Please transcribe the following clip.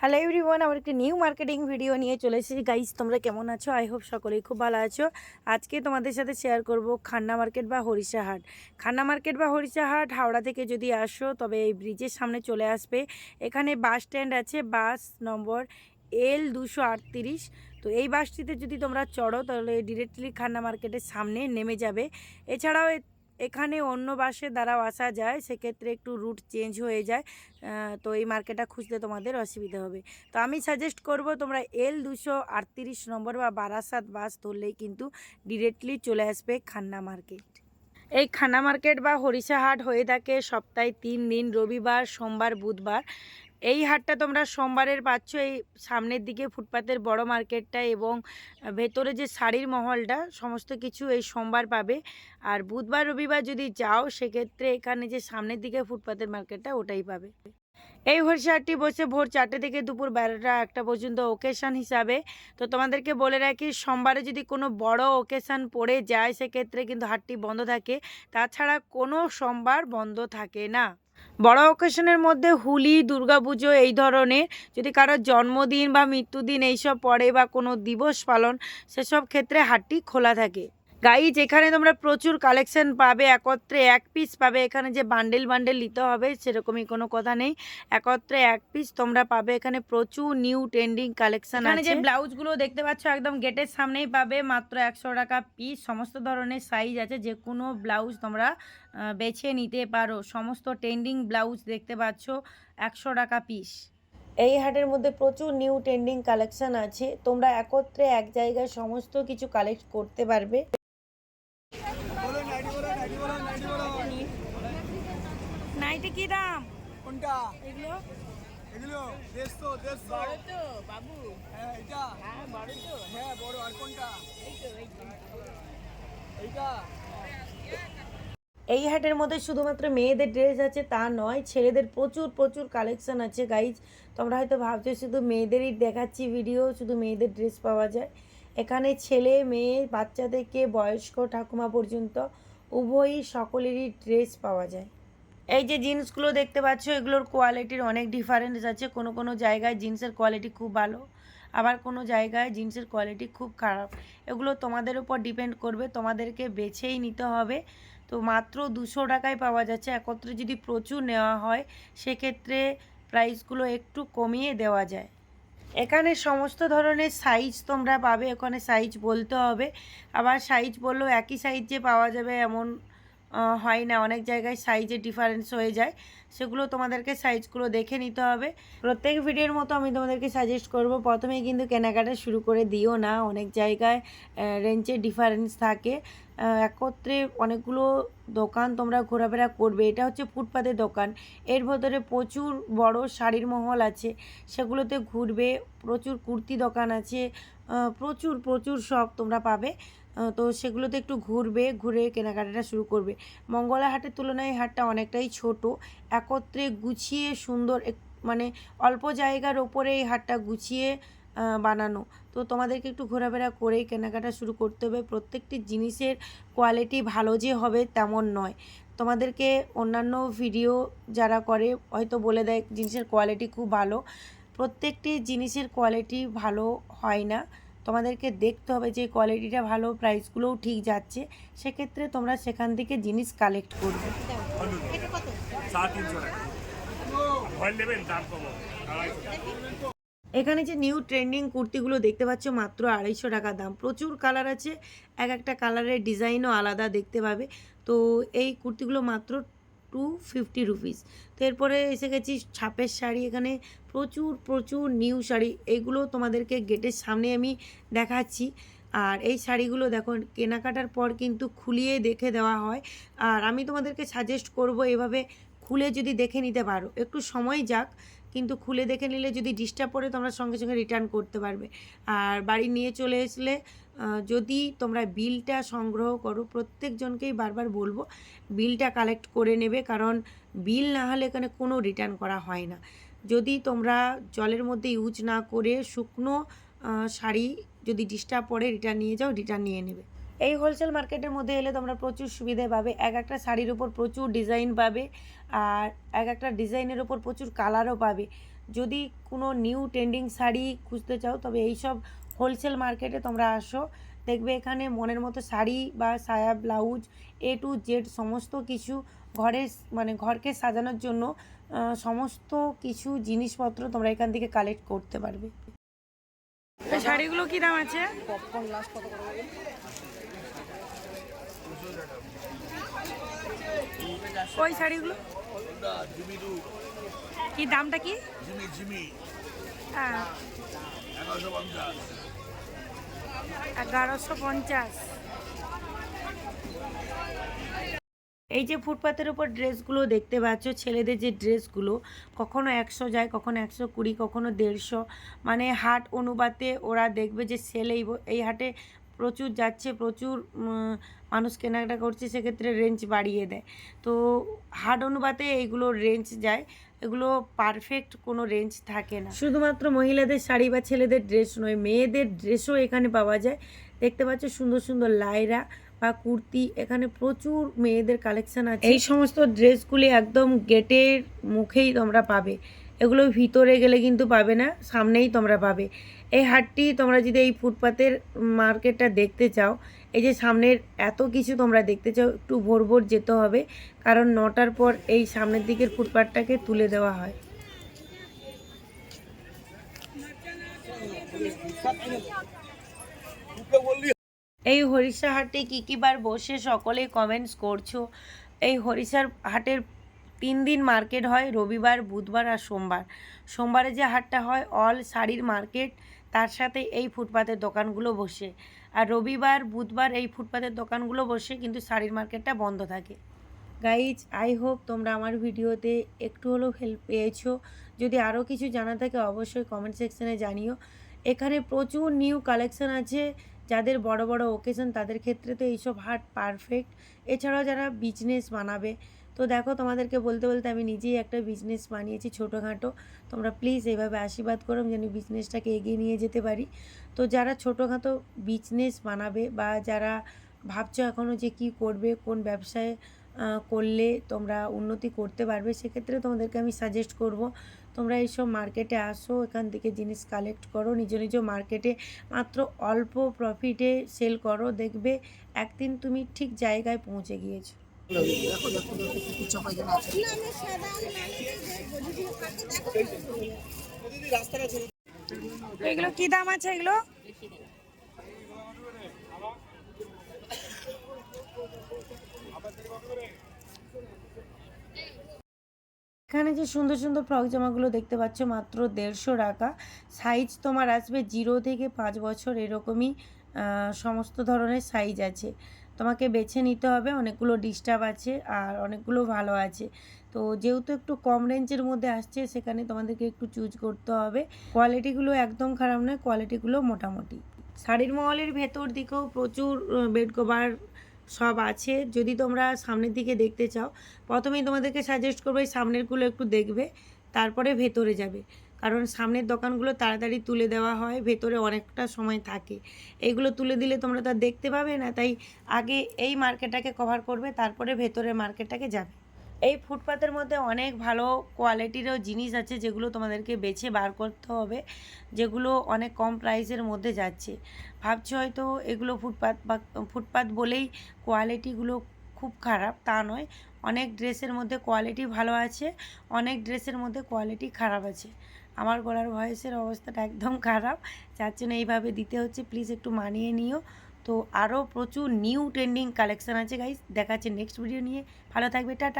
Hello everyone আমার একটি new marketing video নিয়ে চলে এসেছি। গাইস তোমরা কেমন আছো? আই হোপ সকলেই খুব ভালো আছো। আজকে তোমাদের সাথে শেয়ার করব খান্না মার্কেট বা হরিষাহাট খান্না মার্কেট বা হরিষাহাট হাওড়া থেকে যদি আসো, তবে এই ব্রিজের সামনে চলে আসবে। এখানে বাস স্ট্যান্ড আছে বাস নম্বর এল দুশো আটত্রিশ। তো এই বাসটিতে যদি তোমরা চড়ো, তাহলে ডিরেক্টলি খান্না মার্কেটের সামনে নেমে যাবে। এছাড়াও এ- এখানে অন্য বাসে দ্বারাও আসা যায়, সেক্ষেত্রে একটু রুট চেঞ্জ হয়ে যায়। তো এই মার্কেটটা খুঁজতে তোমাদের অসুবিধা হবে। তো আমি সাজেস্ট করব তোমরা এল দুশো আটত্রিশ নম্বর বা বারাসাত বাস ধরলেই কিন্তু ডিরেক্টলি চলে আসবে খান্না মার্কেট এই খান্না মার্কেট বা হরিষাহাট হয়ে থাকে সপ্তাহে তিন দিন, রবিবার, সোমবার, বুধবার। এই হাটটা তোমরা সোমবারের পাচ্ছ, এই সামনের দিকে ফুটপাতের বড় মার্কেটটা এবং ভেতরে যে শাড়ির মহলটা, সমস্ত কিছু এই সোমবার পাবে। আর বুধবার, রবিবার যদি যাও, সেক্ষেত্রে এখানে যে সামনের দিকে ফুটপাতের মার্কেটটা, ওটাই পাবে। এই হরিষাহাটটি বসে ভোর চারটে থেকে দুপুর বারোটা একটা পর্যন্ত ওকেশান হিসাবে। তো তোমাদেরকে বলে রাখি, সোমবারে যদি কোনো বড় ওকেশন পড়ে যায়, সেক্ষেত্রে কিন্তু হাটটি বন্ধ থাকে। তাছাড়া কোনো সোমবার বন্ধ থাকে না। বড় অকেশনের মধ্যে হুলি দুর্গাপুজো এই ধরনের, যদি কারোর জন্মদিন বা মৃত্যুদিন এইসব পড়ে বা কোনো দিবস পালন, সেসব ক্ষেত্রে হাটটি খোলা থাকে। গাইজ এখানে তোমরা প্রচুর কালেকশন পাবে একত্রে এক পিস পাবে। এখানে যে বান্ডেল বান্ডেল নিতে হবে সেরকমই কোনো কথা নেই। একত্রে এক পিস তোমরা পাবে। এখানে প্রচুর নিউ ট্রেন্ডিং কালেকশন এখানে যে ব্লাউজগুলো দেখতে পাচ্ছ একদম গেটের সামনেই পাবে। মাত্র একশো টাকা পিস সমস্ত ধরনের সাইজ আছে। যে কোনো ব্লাউজ তোমরা বেছে নিতে পারো। সমস্ত ট্রেন্ডিং ব্লাউজ দেখতে পাচ্ছ একশো টাকা পিস এই হাটের মধ্যে প্রচুর নিউ ট্রেন্ডিং কালেকশন আছে। তোমরা একত্রে এক জায়গায় সমস্ত কিছু কালেক্ট করতে পারবে। কি দাম? কোনটা? এগুলো? এগুলো দেড়শো দেড়শো। বড় তো বাবু। হ্যাঁ এটা হ্যাঁ বড় তো। হ্যাঁ বড়। আর কোনটা? এই তো এইটা? এই হাটের মধ্যে শুধুমাত্র মেয়েদের ড্রেস আছে তা নয় ছেলেদের প্রচুর প্রচুর কালেকশন আছে গাইজ তোমরা হয়তো ভাবছ শুধু মেয়েদেরই দেখাচ্ছি ভিডিও শুধু মেয়েদের ড্রেস পাওয়া যায়। এখানে ছেলে মেয়ে বাচ্চা থেকে বয়স্ক ঠাকুমা পর্যন্ত উভয়ই সকলেরই ড্রেস পাওয়া যায়। এই যে জিন্সগুলো দেখতে পাচ্ছ, এগুলোর কোয়ালিটির অনেক ডিফারেন্স আছে। কোনো কোনো জায়গায় জিন্সের কোয়ালিটি খুব ভালো, আবার কোনো জায়গায় জিন্সের কোয়ালিটি খুব খারাপ। এগুলো তোমাদের উপর ডিপেন্ড করবে, তোমাদেরকে বেছেই নিতে হবে। তো মাত্র দুশো টাকায় পাওয়া যাচ্ছে। একত্রে যদি প্রচুর নেওয়া হয়, সেক্ষেত্রে প্রাইসগুলো একটু কমিয়ে দেওয়া যায়। এখানে সমস্ত ধরনের সাইজ তোমরা পাবে। ওখানে সাইজ বলতে হবে। আবার সাইজ বললেও একই সাইজ যে পাওয়া যাবে, এমন হয় না। অনেক জায়গায় সাইজের ডিফারেন্স হয়ে যায়। সেগুলো তোমাদেরকে সাইজগুলো দেখে নিতে হবে। প্রত্যেক ভিডিওর মতো আমি তোমাদেরকে সাজেস্ট করব প্রথমে কিন্তু কেনাকাটা শুরু করে দিও না। অনেক জায়গায় রেঞ্জের ডিফারেন্স থাকে। একত্রে অনেকগুলো দোকান তোমরা ঘোরাফেরা করবে। এটা হচ্ছে ফুটপাতের দোকান। এর ভেতরে প্রচুর বড় শাড়ির মহল আছে। সেগুলোতে ঘুরবে। প্রচুর কুর্তি দোকান আছে। প্রচুর প্রচুর সব তোমরা পাবে। তো সেগুলোতে একটু ঘুরবে, ঘুরে কেনাকাটাটা শুরু করবে। মঙ্গলা হাটের তুলনায় হাটটা অনেকটাই ছোট। একত্রে গুছিয়ে সুন্দর মানে অল্প জায়গার ওপরে এই হাটটা গুছিয়ে বানানো। তো তোমাদেরকে একটু ঘোরাফেরা করেই কেনাকাটা শুরু করতে হবে। প্রত্যেকটি জিনিসের কোয়ালিটি ভালো যে হবে তেমন নয়। তোমাদেরকে অন্যান্য ভিডিও যারা করে, হয়তো বলে দেয় জিনিসের কোয়ালিটি খুব ভালো। প্রত্যেকটি জিনিসের কোয়ালিটি ভালো হয় না। তোমাদেরকে দেখতে হবে যে কোয়ালিটিটা ভালো প্রাইসগুলোও ঠিক যাচ্ছে। সেক্ষেত্রে তোমরা সেখান থেকে জিনিস কালেক্ট করবে। এখানে যে নিউ ট্রেন্ডিং কুর্তিগুলো দেখতে পাচ্ছ, মাত্র আড়াইশো টাকা দাম। প্রচুর কালার আছে, এক একটা কালারের ডিজাইনও আলাদা দেখতে পাবে। তো এই কুর্তিগুলো মাত্র টু ফিফটি রুপিস তো এরপরে এসে গেছি ছাপের শাড়ি, এখানে প্রচুর প্রচুর নিউ শাড়ি। এইগুলো তোমাদেরকে গেটের সামনে আমি দেখাচ্ছি। আর এই শাড়িগুলো দেখো, কেনাকাটার পর কিন্তু খুলিয়ে দেখে দেওয়া হয়। আর আমি তোমাদেরকে সাজেস্ট করব এভাবে খুলে যদি দেখে নিতে পারো। একটু সময় যাক, কিন্তু খুলে দেখে নিলে যদি ডিস্টার্ব পড়ে তোমরা সঙ্গে সঙ্গে রিটার্ন করতে পারবে। আর বাড়ি নিয়ে চলে আসলে যদি তোমরা বিলটা সংগ্রহ করো, প্রত্যেকজনকেই বারবার বলব, বিলটা কালেক্ট করে নেবে, কারণ বিল না হলে এখানে কোনো রিটার্ন করা হয় না। যদি তোমরা জলের মধ্যে ইউজ না করে শুকনো শাড়ি যদি ডিস্টার্ব পড়ে রিটার্ন নিয়ে যাও, রিটার্ন নিয়ে নেবে। এই হোলসেল মার্কেটের মধ্যে এলে তোমরা প্রচুর সুবিধে পাবে। এক একটা শাড়ির উপর প্রচুর ডিজাইন পাবে আর এক একটা ডিজাইনের উপর প্রচুর কালারও পাবে। যদি কোনো নিউ ট্রেন্ডিং শাড়ি খুঁজতে চাও, তবে এই সব হোলসেল মার্কেটে তোমরা আসো দেখবে এখানে মনের মতো শাড়ি বা সায়া ব্লাউজ এ টু জেড সমস্ত কিছু ঘরের মানে ঘরকে সাজানোর জন্য সমস্ত কিছু জিনিসপত্র তোমরা এখান থেকে কালেক্ট করতে পারবে। শাড়িগুলো কি দাম আছে? ওই শাড়িগুলো? কি দামটা কি? জিমি জিমি। হ্যাঁ। এগারোশো পঞ্চাশ। এই যে ফুটপাতের উপর ড্রেসগুলো দেখতে পাচ্ছ, ছেলেদের যে ড্রেসগুলো, কখনো একশো যায়, কখনো একশো কুড়ি, কখনো দেড়শো। মানে হাট অনুপাতে ওরা দেখবে যে সেল এই এই হাটে প্রচুর যাচ্ছে, প্রচুর মানুষ কেনাকাটা করছে, সেক্ষেত্রে রেঞ্জ বাড়িয়ে দেয়। তো হাট অনুপাতে এইগুলো রেঞ্জ যায়। এগুলো পারফেক্ট কোনো রেঞ্জ থাকে না। শুধুমাত্র মহিলাদের শাড়ি বা ছেলেদের ড্রেস নয় মেয়েদের ড্রেসও এখানে পাওয়া যায়। দেখতে পাচ্ছ সুন্দর সুন্দর লায়রা বা কুর্তি এখানে প্রচুর মেয়েদের কালেকশন আছে। এই সমস্ত ড্রেসগুলি একদম গেটের মুখেই তোমরা পাবে। এগুলো ভিতরে গেলে কিন্তু পাবে না সামনেই তোমরা পাবে। এই হাটটি তোমরা যদি এই ফুটপাতের মার্কেটটা দেখতে চাও, এই যে সামনের এত কিছু তোমরা দেখতে চাও, একটু ভোর ভোর যেতে হবে, কারণ নটার পর এই সামনের দিকের ফুটপাতটাকে তুলে দেওয়া হয়। এই হরিষা হাটে কী কী বার বসে সকলেই কমেন্টস করছ? এই হরিষার হাটের তিন দিন মার্কেট হয়, রবিবার, বুধবার আর সোমবার। সোমবারে যে হাটটা হয় অল শাড়ির মার্কেট তার সাথে এই ফুটপাতের দোকানগুলো বসে। আর রবিবার, বুধবার এই ফুটপাতের দোকানগুলো বসে কিন্তু শাড়ির মার্কেটটা বন্ধ থাকে। গাইজ আই হোপ তোমরা আমার ভিডিওতে একটু হলেও হেল্প পেয়েছ। যদি আরও কিছু জানা থাকে, অবশ্যই কমেন্ট সেকশানে জানিও। এখানে প্রচুর নিউ কালেকশন আছে। যাদের বড় বড় ওকেশন তাদের ক্ষেত্রে তো এইসব হাট পারফেক্ট এছাড়াও যারা বিজনেস বানাবে, তো দেখো তোমাদেরকে বলতে বলতে আমি নিজেই একটা বিজনেস বানিয়েছি ছোটোখাটো। তোমরা প্লিজ এভাবে আশীর্বাদ করো যেন বিজনেসটাকে এগিয়ে নিয়ে যেতে পারি। তো যারা ছোটোখাটো বিজনেস বানাবে বা যারা ভাবছ এখনও যে কি করবে, কোন ব্যবসায় করলে তোমরা উন্নতি করতে পারবে, সেক্ষেত্রে তোমাদেরকে আমি সাজেস্ট করব, তোমরা এইসব মার্কেটে আসো, এখান থেকে জিনিস কালেক্ট করো, নিজ নিজ মার্কেটে মাত্র অল্প প্রফিটে সেল করো, দেখবে একদিন তুমি ঠিক জায়গায় পৌঁছে গিয়েছো। এগুলো কি দাম আছে এগুলো? এখানে যে সুন্দর সুন্দর ফ্রক জামাগুলো দেখতে পাচ্ছ, মাত্র দেড়শো টাকা। সাইজ তোমার আসবে জিরো থেকে পাঁচ বছর, এরকমই সমস্ত ধরনের সাইজ আছে। তোমাকে বেছে নিতে হবে, অনেকগুলো ডিস্টার্ব আছে আর অনেকগুলো ভালো আছে। তো যেহেতু একটু কম রেঞ্জের মধ্যে আসছে, সেখানে তোমাদেরকে একটু চুজ করতে হবে। কোয়ালিটিগুলো একদম খারাপ নয় কোয়ালিটিগুলো মোটামুটি। শাড়ির মহলের ভেতর দিকেও প্রচুর বেড কভার সব আছে। যদি তোমরা সামনের দিকে দেখতে চাও, প্রথমেই তোমাদেরকে সাজেস্ট করব এই সামনেরগুলো একটু দেখবে, তারপরে ভেতরে যাবে। কারণ সামনের দোকানগুলো তাড়াতাড়ি তুলে দেওয়া হয়, ভেতরে অনেকটা সময় থাকে। এইগুলো তুলে দিলে তোমরা তো দেখতে পাবে না, তাই আগে এই মার্কেটটাকে কভার করবে, তারপরে ভেতরের মার্কেটটাকে যাবে। এই ফুটপাতের মধ্যে অনেক ভালো কোয়ালিটিরও জিনিস আছে যেগুলো তোমাদেরকে বেছে বার করতে হবে, যেগুলো অনেক কম প্রাইসের মধ্যে যাচ্ছে। ভাবছ হয়তো এগুলো ফুটপাত বা ফুটপাত বলেই কোয়ালিটিগুলো খুব খারাপ, তা নয়। অনেক ড্রেসের মধ্যে কোয়ালিটি ভালো আছে, অনেক ড্রেসের মধ্যে কোয়ালিটি খারাপ আছে। আমার গলার ভয়েসের অবস্থাটা একদম খারাপ, যার জন্য এইভাবে দিতে হচ্ছে। প্লিজ একটু মানিয়ে নিও। তো আরও প্রচুর নিউ ট্রেন্ডিং কালেকশান আছে, গাইস। দেখাচ্ছে নেক্সট ভিডিও নিয়ে। ভালো থাকবে, টাটা।